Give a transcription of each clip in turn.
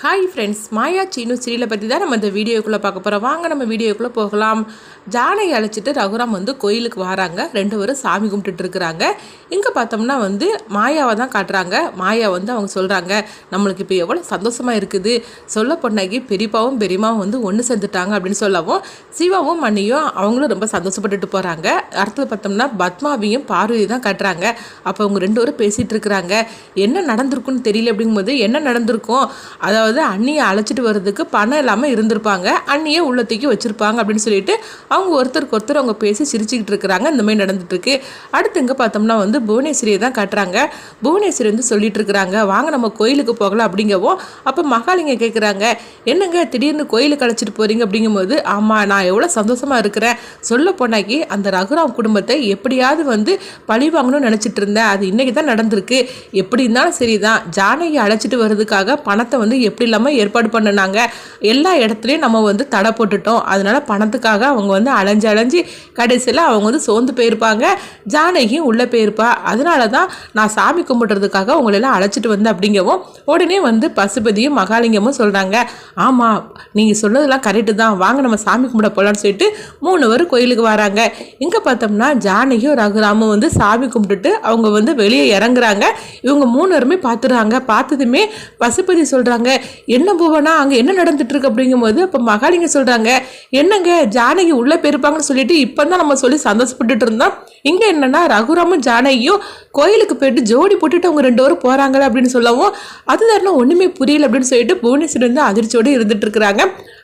Hi friends Maya Seenu சீரியலை பற்றி தான் நம்ம இந்த வீடியோக்குள்ளே பார்க்க போகிறோம் வாங்க நம்ம வீடியோக்குள்ளே போகலாம். ஜானை அழைச்சிட்டு ரகுராம் வந்து கோயிலுக்கு வராங்க. ரெண்டு பேரும் சாமி கும்பிட்டுட்டு இருக்கிறாங்க. இங்கே பார்த்தோம்னா வந்து மாயாவை தான் காட்டுறாங்க. மாயா வந்து அவங்க சொல்கிறாங்க நம்மளுக்கு இப்போ எவ்வளோ சந்தோஷமாக இருக்குது. சொல்ல பொண்ணாகி பெரியப்பாவும் பெரியமாவும் வந்து ஒன்று சேர்ந்துட்டாங்க அப்படின்னு சொல்லவும் சிவாவும் மண்ணியும் அவங்களும் ரொம்ப சந்தோஷப்பட்டுட்டு போகிறாங்க அடுத்தது பார்த்தோம்னா பத்மாவையும் பார்வதி தான் காட்டுறாங்க. அப்போ அவங்க ரெண்டு பேரும் பேசிகிட்டு இருக்கிறாங்க. என்ன நடந்திருக்குன்னு தெரியல அப்படிங்கும்போது என்ன நடந்திருக்கும்? அதாவது அண்ணியை அழைச்சிட்டு வர்றதுக்கு பணம் இல்லாமல் இருந்திருப்பாங்க. அண்ணியை உள்ள தூக்கி வச்சுருப்பாங்க அப்படின்னு சொல்லிட்டு அவங்க ஒருத்தருக்கு ஒருத்தர் அவங்க பேசி சிரிச்சுக்கிட்டு இருக்கிறாங்க. இந்த மாதிரி நடந்துட்டுருக்கு. அடுத்து இங்கே பார்த்தோம்னா வந்து புவனேஸ்வரியை தான் காட்டுறாங்க. புவனேஸ்வரி வந்து சொல்லிட்டு இருக்கிறாங்க. வாங்க நம்ம கோயிலுக்கு போகலாம் அப்படிங்கவும் அப்போ மகாலிங்க கேட்குறாங்க என்னங்க திடீர்னு கோயிலுக்கு அழைச்சிட்டு போறீங்க அப்படிங்கும்போது ஆமாம் நான் எவ்வளோ சந்தோஷமா இருக்கிறேன். சொல்ல போனாக்கி அந்த ரகுராம் குடும்பத்தை எப்படியாவது வந்து பழி வாங்கணும்னு நினச்சிட்டு இருந்தேன். அது இன்னைக்கு தான் நடந்திருக்கு. எப்படி இருந்தாலும் சரிதான். ஜானகி அழைச்சிட்டு வர்றதுக்காக பணத்தை வந்து எப்படி இல்லாமல் ஏற்பாடு பண்ணினாங்க. எல்லா இடத்துலையும் நம்ம வந்து தடை போட்டுட்டோம். அதனால பணத்துக்காக அவங்க வந்து அலைஞ்சு அலைஞ்சு கடைசியில் அவங்க வந்து சோர்ந்து போயிருப்பாங்க. ஜானகியும் உள்ளே போயிருப்பா. அதனால தான் நான் சாமி கும்பிட்றதுக்காக உங்களெல்லாம் அழைச்சிட்டு வந்து அப்படிங்கவும் உடனே வந்து பசுபதியும் மகாலிங்கமும் சொல்கிறாங்க ஆமாம் நீங்கள் சொன்னதெல்லாம் கரெக்டு தான். வாங்க நம்ம சாமி கும்பிட போகலான்னு சொல்லிட்டு மூணு பேர் கோயிலுக்கு வராங்க. இங்கே பார்த்தோம்னா ஜானகியும் ரகுராமும் வந்து சாமி கும்பிட்டுட்டு அவங்க வந்து வெளியே இறங்குறாங்க. இவங்க மூணு பேருமே பார்த்துறாங்க பார்த்ததுமே பசுபதி சொல்கிறாங்க என்ன பூவனா அங்கே என்ன நடந்துட்டு இருக்கு அப்படிங்கும்போது அப்போ மகாலிங்க சொல்கிறாங்க என்னங்க ஜானகி உள்ளே போயிருப்பாங்கன்னு சொல்லிட்டு இப்போ தான் நம்ம சொல்லி சந்தோஷப்பட்டுட்டு இருந்தோம். இங்கே என்னன்னா ரகுராமும் ஜானகியும் கோயிலுக்கு போயிட்டு ஜோடி போட்டுட்டு அவங்க ரெண்டு பேரும் போகிறாங்க அப்படின்னு சொல்லவும் அது அதுதான் ஒன்றுமே புரியல அப்படின்னு சொல்லிட்டு புவனேஸ்வரி வந்து அதிர்ச்சியோடு இருந்துட்டு இருக்கிறாங்க.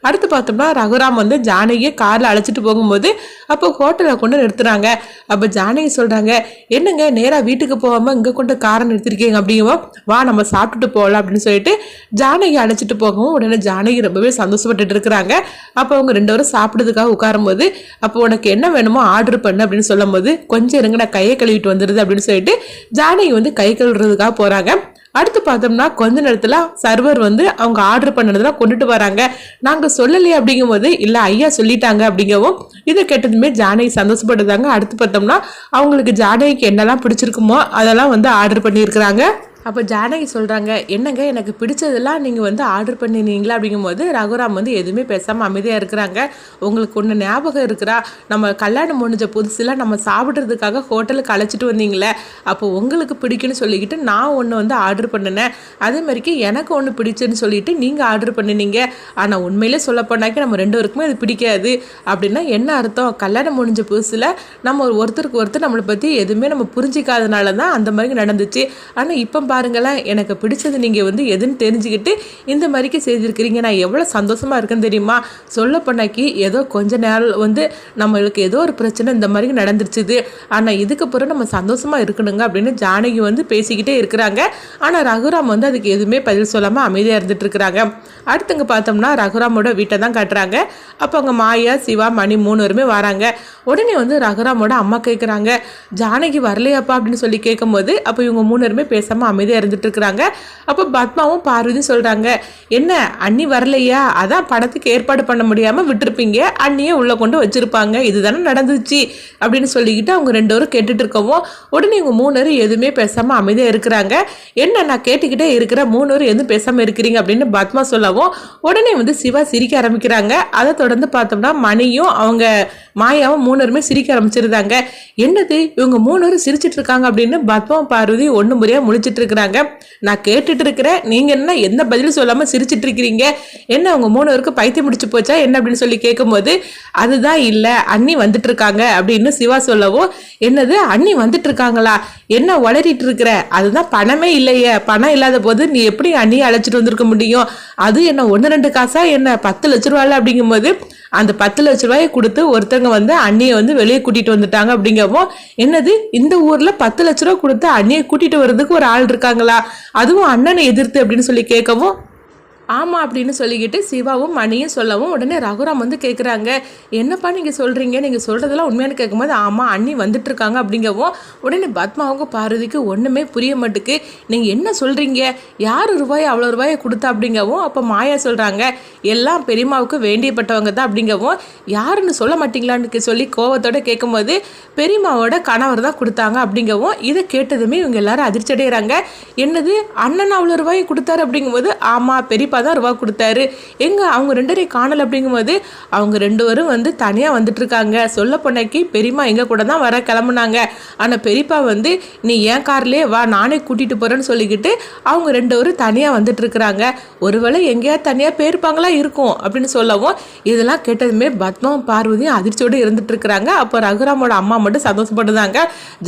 அடுத்து பார்த்தோம்னா ரகுராம் வந்து ஜானகியை காரில் அழைச்சிட்டு போகும்போது அப்போ ஹோட்டலில் கொண்டு நிறுத்துறாங்க. அப்போ ஜானகி சொல்கிறாங்க என்னங்க நேராக வீட்டுக்கு போகாமல் இங்கே கொண்டு காரை நிறுத்திருக்கீங்க அப்படிங்கவும். வா நம்ம சாப்பிட்டுட்டு போகலாம். அப்படின்னு சொல்லிட்டு ஜானகி அழைச்சிட்டு போகவும் உடனே ஜானகி ரொம்பவே சந்தோஷப்பட்டுட்டு இருக்கிறாங்க. அப்போ அவங்க ரெண்டு பேரும் சாப்பிட்றதுக்காக உட்காரும்போது அப்போ உனக்கு என்ன வேணுமோ ஆர்டர் பண்ணு அப்படின்னு சொல்லும்போது கொஞ்சம் இருங்க நான் கையை கழுவிட்டு வந்துடுது அப்படின்னு சொல்லிட்டு ஜானகி வந்து கை கழுவுறதுக்காக போகிறாங்க அடுத்து பார்த்தோம்னா கொஞ்ச நேரத்தில் சர்வர் வந்து அவங்க ஆர்டர் பண்ணதெல்லாம் கொண்டுட்டு வராங்க. நாங்கள் சொல்லலையே அப்படிங்கும்போது இல்லை ஐயா சொல்லிட்டாங்க அப்படிங்கவும் இதை கேட்டதுமே ஜானகி சந்தோஷப்பட்டுதாங்க. அடுத்து பார்த்தோம்னா அவங்களுக்கு ஜானகிக்கு என்னெல்லாம் பிடிச்சிருக்குமோ அதெல்லாம் வந்து ஆர்டர் பண்ணியிருக்கிறாங்க. அப்போ ஜானகி சொல்கிறாங்க என்னங்க எனக்கு பிடிச்சதெல்லாம் நீங்கள் வந்து ஆர்டர் பண்ணினீங்களா? அப்படிங்கும்போது ரகுராம் வந்து எதுவுமே பேசாமல் அமைதியாக இருக்கிறாங்க. உங்களுக்கு ஒன்று ஞாபகம் இருக்கிறா நம்ம கல்யாணம் முடிஞ்ச புதுசில் நம்ம சாப்பிட்றதுக்காக ஹோட்டலுக்கு அழைச்சிட்டு வந்தீங்களே அப்போ உங்களுக்கு பிடிக்குன்னு சொல்லிக்கிட்டு நான் ஒன்று வந்து ஆர்டர் பண்ணினேன். அதே மாதிரிக்கு எனக்கு ஒன்று பிடிச்சுன்னு சொல்லிட்டு நீங்கள் ஆர்டர் பண்ணினீங்க. ஆனால் உண்மையிலே சொல்ல போனாக்கி நம்ம ரெண்டு பேருக்குமே அது பிடிக்காது. அப்படின்னா என்ன அர்த்தம்? கல்யாணம் முடிஞ்ச புதுசில் நம்ம ஒருத்தருக்கு ஒருத்தர் நம்மளை பற்றி எதுவுமே நம்ம புரிஞ்சிக்காதனால தான் அந்த மாதிரி நடந்துச்சு. ஆனால் இப்போ பாருங்களேன் எனக்கு பிடிச்சது நீங்கள் வந்து எதுன்னு தெரிஞ்சுக்கிட்டு இந்த மாதிரிக்கு செய்திருக்கிறீங்க. நான் எவ்வளோ சந்தோஷமாக இருக்கேன்னு தெரியுமா? சொல்ல பண்ணாக்கி ஏதோ கொஞ்ச நேரம் வந்து நம்மளுக்கு ஏதோ ஒரு பிரச்சனை இந்த மாதிரி நடந்துருச்சுது. ஆனால் இதுக்கப்புறம் நம்ம சந்தோஷமாக இருக்கணுங்க அப்படின்னு ஜானகி வந்து பேசிக்கிட்டே இருக்கிறாங்க. ஆனால் ரகுராம் வந்து அதுக்கு எதுவுமே பதில் சொல்லாமல் அமைதியாக இருந்துட்டு இருக்கிறாங்க. அடுத்தங்க பார்த்தோம்னா ரகுராமோட வீட்டை தான் காட்டுறாங்க. அப்போ அங்கே மாயா சிவா மணி மூணு பேருமே வராங்க. உடனே வந்து ரகுராமோட அம்மா கேட்குறாங்க ஜானகி வரலையாப்பா? அப்படின்னு சொல்லி கேட்கும்போது அப்போ இவங்க மூணு பேருமே பேசாமல் அமைதியாக இருந்துட்டு இருக்கிறாங்க. அப்போ பத்மாவும் பார்வதியும் சொல்கிறாங்க என்ன அண்ணி வரலையா? அதான் படத்துக்கு ஏற்பாடு பண்ண முடியாமல் விட்டுருப்பீங்க. அண்ணியே உள்ளே கொண்டு வச்சுருப்பாங்க. இதுதானே நடந்துச்சு. அப்படின்னு சொல்லிக்கிட்டு அவங்க ரெண்டு பேரும் கேட்டுட்டு இருக்கவும் உடனே இவங்க மூணு பேரும் எதுவுமே பேசாமல் அமைதியாக இருக்கிறாங்க. என்ன நான் கேட்டுக்கிட்டே இருக்கிற மூணு பேரும் எதுவும் பேசாமல் இருக்கிறீங்க? அப்படின்னு பத்மா சொல்லவும் உடனே வந்து சிவா சிரிக்க ஆரம்பிக்கிறாங்க. அதை தொடர்ந்து பார்த்தோம்னா மணியும் அவங்க மாயாவும் மூணருமே சிரிக்க ஆரம்பிச்சிருந்தாங்க. என்னது இவங்க மூணு பேரும் சிரிச்சிட்டு இருக்காங்க அப்படின்னு பத்மா பார்வதி ஒன்று முறையாக முழிச்சிட்டு இருக்கிறாங்க. நான் கேட்டுட்டு இருக்கிறேன். நீங்கள் என்ன எந்த பதிலும் சொல்லாமல் சிரிச்சிட்டு இருக்கிறீங்க? என்ன அவங்க மூணு பேருக்கு பைத்தியம் முடிச்சு போச்சா? என்ன அப்படின்னு சொல்லி கேட்கும்போது அதுதான் இல்லை அண்ணி வந்துட்டு இருக்காங்க அப்படின்னு சிவா சொல்லவும் என்னது அண்ணி வந்துட்டு இருக்காங்களா? என்ன உளறிட்டு இருக்கிற? அதுதான் பணமே இல்லையே. பணம் இல்லாத போது நீ எப்படி அண்ணியை அழைச்சிட்டு வந்திருக்க முடியும்? அது என்ன ஒன்று ரெண்டு காசா என்ன? பத்து லட்ச ரூபாயில்? அப்படிங்கும்போது அந்த பத்து லட்ச ரூபாயை கொடுத்து ஒருத்தவங்க வந்து அண்ணியை வந்து வெளியே கூட்டிகிட்டு வந்துட்டாங்க அப்படிங்கவும் என்னது இந்த ஊரில் பத்து லட்ச ரூபா கொடுத்து அண்ணியை கூட்டிகிட்டு வர்றதுக்கு ஒரு ஆள் இருக்காங்களா? அதுவும் அண்ணனை எதிர்த்து அப்படின்னு சொல்லி கேட்கவும் ஆமாம் அப்படின்னு சொல்லிக்கிட்டு சிவாவும் மணியும் சொல்லவும் உடனே ரகுராம் வந்து கேட்குறாங்க என்னப்பா நீங்கள் சொல்கிறீங்க நீங்கள் சொல்கிறதெல்லாம் உண்மையான கேட்கும்போது ஆமாம் அண்ணி வந்துட்டுருக்காங்க அப்படிங்கவும் உடனே பத்மாவுக்கு பார்வதிக்கு ஒன்றுமே புரிய மாட்டுக்கு. நீங்கள் என்ன சொல்கிறீங்க யார் ரூபாய் அவ்வளோ ரூபாயை கொடுத்தா? அப்படிங்கவும் அப்போ மாயா சொல்கிறாங்க எல்லாம் பெரியமாவுக்கு வேண்டியப்பட்டவங்க தான் அப்படிங்கவும் யாருன்னு சொல்ல மாட்டீங்களான்னு சொல்லி கோவத்தோட கேட்கும்போது பெரியம்மாவோட கணவர் தான் கொடுத்தாங்க அப்படிங்கவும் இதை கேட்டதுமே இவங்க எல்லாரும் அதிர்ச்சி அடைகிறாங்க என்னது? அண்ணன் அவ்வளோ ரூபாயை கொடுத்தாரு அப்படிங்கும்போது ஆமாம் பெரியப்பா தான் ரூபா கொடுத்தாரு. எங்கே அவங்க ரெண்டு பேரையும் காணல அப்படிங்கும்போது அவங்க ரெண்டு பேரும் வந்து தனியாக வந்துட்டுருக்காங்க. சொல்ல பொண்ணைக்கு பெரியம்மா எங்கள் கூட தான் வர கிளம்புனாங்க. ஆனால் பெரியப்பா வந்து நீ ஏன் கார்லேயே வா நானே கூட்டிகிட்டு போகிறேன்னு சொல்லிக்கிட்டு அவங்க ரெண்டு பேரும் தனியாக வந்துட்டுருக்குறாங்க. ஒருவேளை எங்கேயாவது தனியாக போயிருப்பாங்களா இருக்கும் அப்படின்னு சொல்லவும் இதெல்லாம் கேட்டதுமே பத்மாவும் பார்வதியும் அதிர்ச்சியோடு இருந்துட்டு இருக்கிறாங்க அப்போ ரகுராமோட அம்மா மட்டும் சந்தோஷப்படுதாங்க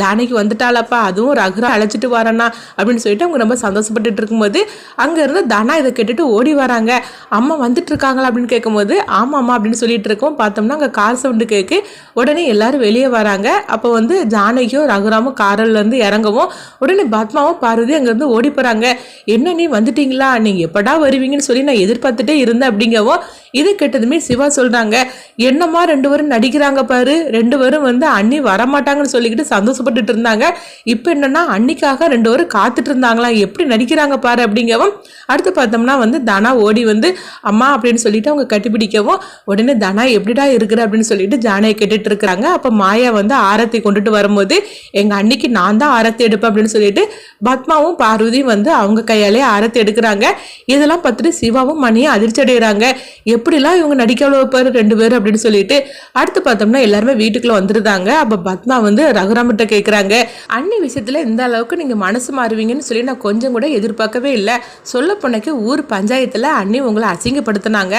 ஜானகி வந்துட்டாளப்பா அதுவும் ரகுரா அழைச்சிட்டு வரேன்னா அப்படின்னு சொல்லிட்டு அவங்க ரொம்ப சந்தோஷப்பட்டுட்டு இருக்கும்போது அங்கேருந்து தனா இதை கேட்டுட்டு ஓடி வராங்க. அம்மா வந்துட்டு இருக்காங்களா அப்படின்னு கேட்கும்போது ஆமாம் அம்மா அப்படின்னு சொல்லிட்டு இருக்கோம் பார்த்தோம்னா அங்கே கார் சவுண்டு கேட்கு உடனே எல்லாரும் வெளியே வராங்க. அப்போ வந்து ஜானகியும் ரகுராமும் காரல்லேருந்து இருந்து இறங்கவும் உடனே பத்மாவும் பார்வதி அங்கேருந்து ஓடி போகிறாங்க என்ன நீ வந்துட்டீங்களா? நீங்கள் எப்படா வருவீங்கன்னு சொல்லி நான் எதிர்பார்த்துட்டே இருந்தேன் அப்படிங்கவும் இது கேட்டதுமே சிவா சொல்கிறாங்க என்னம்மா ரெண்டு பேரும் நடிக்கிறாங்க பாரு ரெண்டு பேரும் வந்து அண்ணி வரமாட்டாங்கன்னு சொல்லிக்கிட்டு சந்தோஷப்பட்டுட்டு இருந்தாங்க. இப்போ என்னன்னா அன்னிக்காக ரெண்டு பேரும் காத்துட்டு இருந்தாங்களா எப்படி நடிக்கிறாங்க பாரு அப்படிங்கவும் அடுத்து பார்த்தோம்னா வந்து தனா ஓடி வந்து அம்மா அப்படின்னு சொல்லிட்டு அவங்க கட்டிப்பிடிக்கவும் உடனே தனா எப்படிடா இருக்கிற? அப்படின்னு சொல்லிட்டு ஜானையை கேட்டுட்டு இருக்கிறாங்க. அப்போ மாயா வந்து ஆரத்தி கொண்டுட்டு வரும்போது எங்கள் அன்னைக்கு நான் தான் ஆரத்தி எடுப்பேன் அப்படின்னு சொல்லிட்டு பத்மாவும் பார்வதியும் வந்து அவங்க கையாலே ஆரத்தி எடுக்கிறாங்க. இதெல்லாம் பார்த்துட்டு சிவாவும் மணியும் அதிர்ச்சி அடைகிறாங்க. எப்படிலாம் இவங்க நடிக்க வைப்பாரு ரெண்டு பேரும் அப்படின்னு சொல்லிட்டு அடுத்து பார்த்தோம்னா எல்லாருமே வீட்டுக்குள்ள வந்துருந்தாங்க அப்போ பத்மா வந்து ரகுராமிட்ட கேட்குறாங்க அன்னி விஷயத்தில் இந்த அளவுக்கு நீங்கள் மனசு மாறுவீங்கன்னு சொல்லி நான் கொஞ்சம் கூட எதிர்பார்க்கவே இல்லை. சொல்ல போனக்கு ஊர் பஞ்சாயத்தில் அண்ணி உங்களை அசிங்கப்படுத்தினாங்க.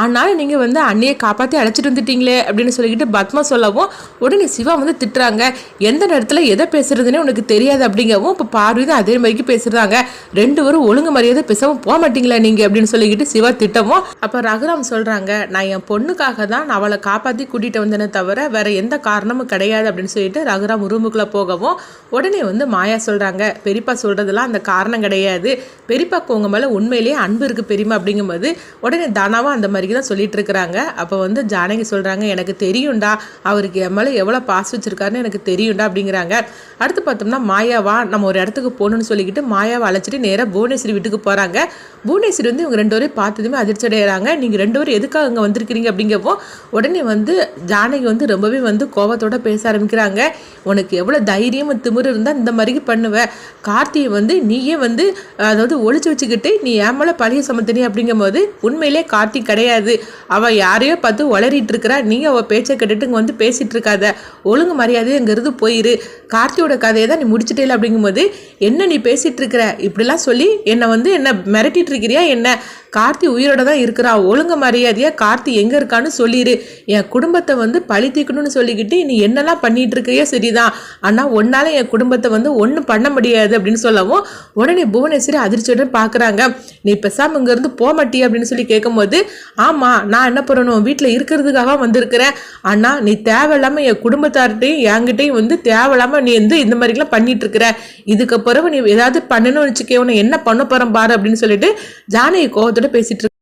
ஆனாலும் நீங்கள் வந்து அண்ணியை காப்பாற்றி அழைச்சிட்டு வந்துட்டீங்களே அப்படின்னு சொல்லிக்கிட்டு பத்மா சொல்லவும் உடனே சிவா வந்து திட்டுறாங்க. எந்த நேரத்தில் எதை பேசுறதுன்னே உனக்கு தெரியாது அப்படிங்கவும் இப்போ பார்வதி அதே மாதிரிக்கு பேசுறாங்க. ரெண்டு பேரும் ஒழுங்கு மரியாதை பேசாம போக மாட்டீங்களா நீங்கள் அப்படின்னு சொல்லிக்கிட்டு சிவா திட்டவும் அப்போ ரகுராம் சொல்றாங்க நான் என் பொண்ணுக்காக தான் அவளை காப்பாற்றி கூட்டிட்டு வந்தேனே தவிர வேற எந்த காரணமும் கிடையாது அப்படின்னு சொல்லிட்டு ரகுராம் ரூமுக்குள்ள போகவும் உடனே வந்து மாயா சொல்றாங்க பெரியப்பா சொல்கிறதுலாம் அந்த காரணம் கிடையாது. பெரியப்பாக்கு உங்க மேலே உண்மையிலேயே அன்பு இருக்குது பெரியமா அப்படிங்கும்போது உடனே தானாவும் அந்த மாதிரி தான் சொல்லிட்டு இருக்கிறாங்க. அப்போ வந்து ஜானகி சொல்றாங்க எனக்கு தெரியும்டா அவருக்கு என் மேலே எவ்வளோ பாஸ் வச்சிருக்காருன்னு எனக்கு தெரியும்டா அப்படிங்கிறாங்க. அடுத்து பார்த்தோம்னா மாயாவா நம்ம ஒரு இடத்துக்கு போகணும்னு சொல்லிக்கிட்டு மாயாவை அழைச்சிட்டு நேராக புவனேஸ்வரி வீட்டுக்கு போகிறாங்க புவனேஸ்வரி வந்து இவங்க ரெண்டு பேரையும் பார்த்ததுமே அதிர்ச்சி அடைகிறாங்க நீங்கள் ரெண்டு ஆண்டவர் எதுக்காக அங்கே வந்திருக்கிறீங்க அப்படிங்கப்போ உடனே வந்து ஜானகி வந்து ரொம்பவே வந்து கோபத்தோட பேச ஆரம்பிக்கிறாங்க. உனக்கு எவ்வளோ தைரியம் திமிரு இருந்தால் இந்த மாதிரி பண்ணுவ. கார்த்தியை வந்து நீயே வந்து அதாவது ஒழிச்சு வச்சுக்கிட்டு நீ ஏன் மேலே பழைய சமத்தினி அப்படிங்கும்போது உண்மையிலே கார்த்தி கிடையாது. அவள் யாரையோ பார்த்து உளறிட்டு இருக்கிறா. நீ அவள் பேச்சை கேட்டுட்டு இங்கே வந்து பேசிட்டு இருக்காத. ஒழுங்கு மரியாதையங்கிறது போயிரு. கார்த்தியோட கதையை தான் நீ முடிச்சிட்டே அப்படிங்கும்போது என்ன நீ பேசிட்டு இருக்கிற? இப்படிலாம் சொல்லி என்னை வந்து என்ன மிரட்டிட்டு இருக்கிறியா என்ன? கார்த்தி உயிரோட தான் இருக்கிறா. ஒழுங்கு மரியாதையாக கார்த்தி எங்கே இருக்கான்னு சொல்லிடு என் குடும்பத்தை வந்து பழி தீக்கணும்னு சொல்லிக்கிட்டு நீ என்னெல்லாம் பண்ணிட்டு இருக்கையே சரிதான் ஆனால் ஒன்னால் என் குடும்பத்தை வந்து ஒன்றும் பண்ண முடியாது அப்படின்னு சொல்லவும் உடனே புவனேஸ்வரி அதிர்ச்சியுடன் பார்க்குறாங்க நீ பெசாம இங்கேருந்து போக மாட்டிய அப்படின்னு சொல்லி கேட்கும்போது ஆமாம் நான் என்ன பண்ணணும்? வீட்டில் இருக்கிறதுக்காக வந்திருக்கிறேன். ஆனால் நீ தேவையில்லாமல் என் குடும்பத்தார்கிட்டையும் என்கிட்டையும் வந்து தேவையில்லாமல் நீ வந்து இந்த மாதிரிலாம் பண்ணிட்டு இருக்கிற. இதுக்கு பிறகு நீ ஏதாவது பண்ணணும்னு வச்சுக்கே. உன்னை என்ன பண்ண போகிறேன் பாரு அப்படின்னு சொல்லிட்டு ஜானகி கோவத்தோட பேசிட்டு